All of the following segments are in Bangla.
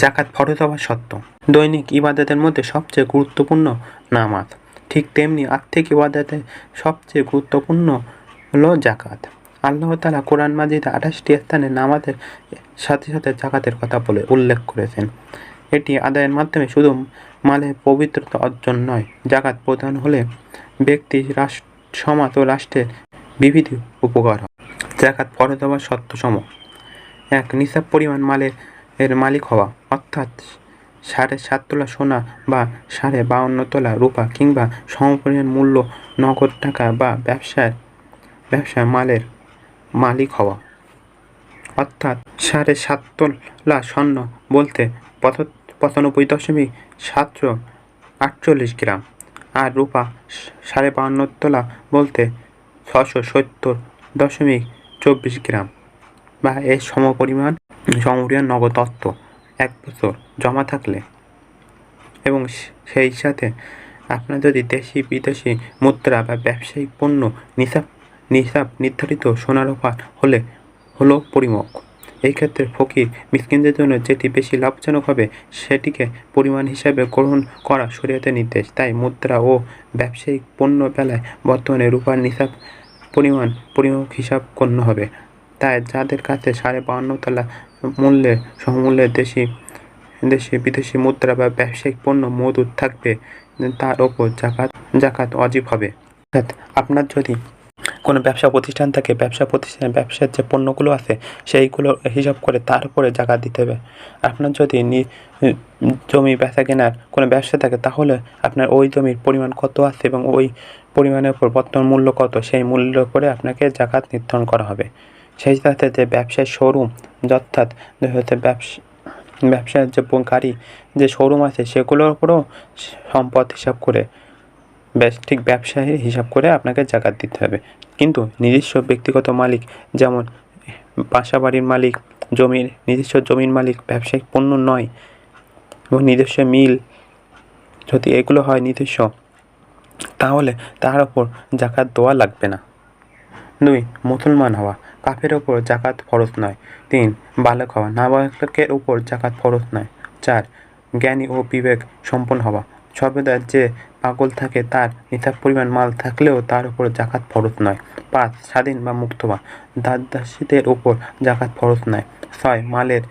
জাকাত ফরজ হওয়া সত্য। দৈনিক ইবাদতের মধ্যে সবচেয়ে গুরুত্বপূর্ণ নামাজ। ঠিক তেমনি আর্থিক ইবাদতে সবচেয়ে গুরুত্বপূর্ণ হলো জাকাত। আল্লাহ তালা কোরআন মাজিদে আঠাশটি স্থানে নামাজের সাথে সাথে জাকাতের কথা বলে উল্লেখ করেছেন। এটি আদায়ের মাধ্যমে শুধু মালের পবিত্রতা অর্জন নয়, জাকাত প্রদান হলে ব্যক্তি, রাষ্ট্র, সমাজ ও রাষ্ট্রের বিবিধ উপকার হয়। জাকাত ফরজ হওয়ার সত্যসম এক, নিসাব পরিমাণ মালের এর মালিক হওয়া, অর্থাৎ সাড়ে সাত তোলা সোনা বা সাড়ে বাউন্ন তোলা রূপা কিংবা সমপরিমাণ মূল্য নগদ টাকা বা ব্যবসার ব্যবসায় মালের মালিক হওয়া। অর্থাৎ সাড়ে সাত তোলা স্বর্ণ বলতে পঁচাত- পঁচানব্বই দশমিক সাতশো আটচল্লিশ গ্রাম আর রূপা সাড়ে বাউন্ন তোলা বলতে ছশো সত্তর দশমিক চব্বিশ গ্রাম বা এর সমপরিমাণ সমপরিমাণ নগদ অর্থ এক বছর জমা থাকলে। এবং সেই সাথে আপনার যদি দেশি বিদেশি মুদ্রা বা ব্যবসায়িক পণ্য নিসাব নিসাব নির্ধারিত সোনার ওপর হলে, হলো পরিমাপ এই ক্ষেত্রে ফকির মিসকিনদের জন্য যেটি বেশি লাভজনক হবে, সেটিকে পরিমাণ হিসাবে গ্রহণ করা শরীয়তের নির্দেশ। তাই মুদ্রা ও ব্যবসায়িক পণ্য বেলায় বর্তমানে রূপার নিসাব পরিমাণ পরিমাপ হিসাব গণ্য হবে। তাই যাদের কাছে সাড়ে বাউন্ন তলা মূল্যে সমূল্যে দেশি দেশি বিদেশি মুদ্রা বা ব্যবসায়িক পণ্য মজুদ থাকবে। তার ওপর জাকাত জাকাত অজীব হবে। অর্থাৎ আপনার যদি কোনো ব্যবসা প্রতিষ্ঠান থাকে, ব্যবসা প্রতিষ্ঠানে ব্যবসার যে পণ্যগুলো আছে, সেইগুলো হিসাব করে তার উপরে জাকাত দিতে হবে। আপনার যদি জমি বেচা কেনার কোনো ব্যবসা থাকে, তাহলে আপনার ওই জমির পরিমাণ কত আছে এবং ওই পরিমাণের উপর বর্তমান মূল্য কত, সেই মূল্য করে আপনাকে জাকাত নির্ধারণ করা হবে। সাথে যে ব্যবসায় শোরুম অর্থাৎ হচ্ছে ব্যবসা ব্যবসার যে গাড়ি যে শোরুম আছে, সেগুলোর উপরেও সম্পদ হিসাব করে, বেশ ঠিক ব্যবসায়ী হিসাব করে আপনাকে জাকাত দিতে হবে। কিন্তু নিজস্ব ব্যক্তিগত মালিক, যেমন বাসা বাড়ির মালিক, জমির, নিজস্ব জমির মালিক, ব্যবসায়িক পণ্য নয়, এবং নিজস্ব মিল যদি এগুলো হয় নিজস্ব, তাহলে তার ওপর জাকাত দেওয়া লাগবে না। দুই, মুসলমান হওয়া। কাফের ওপর জাকাত ফরজ নয়। তিন, বালক হওয়া। নাবালকের উপর জাকাত ফরজ নয়। চার, জ্ঞানী ও বিবেক সম্পন্ন হওয়া। সর্বদা যে পাগল থাকে তার নিতাব পরিমাণ মাল থাকলেও তার উপর জাকাত ফরজ নয়। পাঁচ, স্বাধীন বা মুক্ত হওয়া। দাসদাসীদের উপর জাকাত ফরজ নয়। ছয়, মালের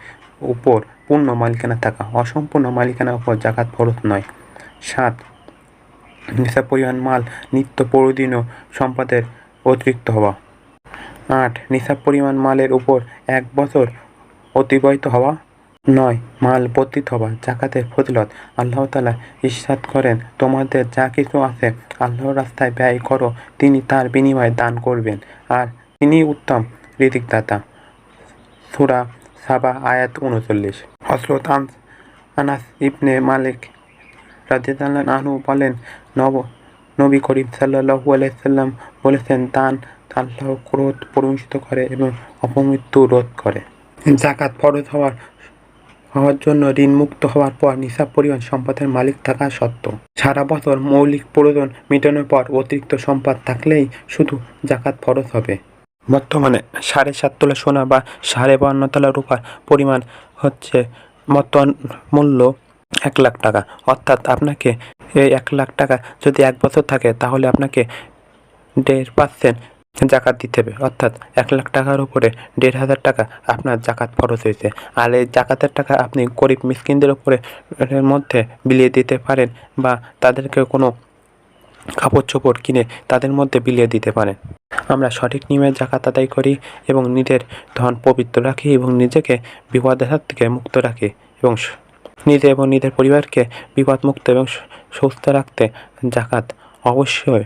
উপর পূর্ণ মালিকানা থাকা। অসম্পূর্ণ মালিকানার উপর জাকাত ফরজ নয়। সাত নিসাব পরিমাণ মাল নিত্য প্রয়োজনীয় সম্পদের অতিরিক্ত হওয়া। আট নিসাব পরিমাণ মালের উপর এক বছর অতিবাহিত হওয়া নয়, মাল বর্ধিত হওয়া, জাকাতের ফজিলত। আল্লাহ তালা ইরশাদ করেন, তোমাদের যা কিছু আছে আল্লাহর রাস্তায় ব্যয় করো, তিনি তার বিনিময়ে দান করবেন। আর তিনি উত্তম ঋতিকদাতা সুরা সাবা, আয়াত উনচল্লিশ। হজরত আন- আনাস ইবনে মালিক রাজিয়াল্লাহ আনহু বলেন, নব, নবী করিম সাল্লাহু আলাইসাল্লাম বলেছেন, দান আল্লাহ ক্রোধ পরিমিত করে এবং অপমৃত্যু রোধ করে। জাকাত ফরজ হওয়ার হওয়ার জন্য ঋণ মুক্ত হওয়ার পর নিসাব পরিমাণ সম্পদের মালিক থাকা সত্ত্ব সারা বছর মৌলিক প্রয়োজন মেটানোর পর অতিরিক্ত সম্পদ থাকলেই শুধু জাকাত ফরজ হবে। বর্তমানে সাড়ে সাত তোলা সোনা বা সাড়ে বান্ন তোলা রূপার পরিমাণ হচ্ছে বর্তমান মূল্য এক লাখ টাকা। অর্থাৎ আপনাকে এই এক লাখ টাকা যদি এক বছর থাকে তাহলে আপনাকে দেড় পার্সেন্ট জাকাত দিতে হবে। অর্থাৎ এক লাখ টাকার উপরে দেড় হাজার টাকা আপনার জাকাত খরচ হয়েছে। আর এই জাকাতের টাকা আপনি গরিব মিসকিনদের উপরে মধ্যে বিলিয়ে দিতে পারেন বা তাদেরকে কোনো কাপড় চোপড় কিনে তাদের মধ্যে বিলিয়ে দিতে পারেন। আমরা সঠিক নিয়মে জাকাত আদায় করি এবং নিজের ধন পবিত্র রাখি এবং নিজেকে বিপদের হাত থেকে মুক্ত রাখি এবং নিজে এবং নিজের পরিবারকে বিপদমুক্ত এবং সুস্থ রাখতে জাকাত অবশ্যই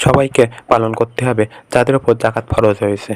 সবাইকে পালন করতে হবে যাদের উপর জাকাত ফরজ হয়েছে।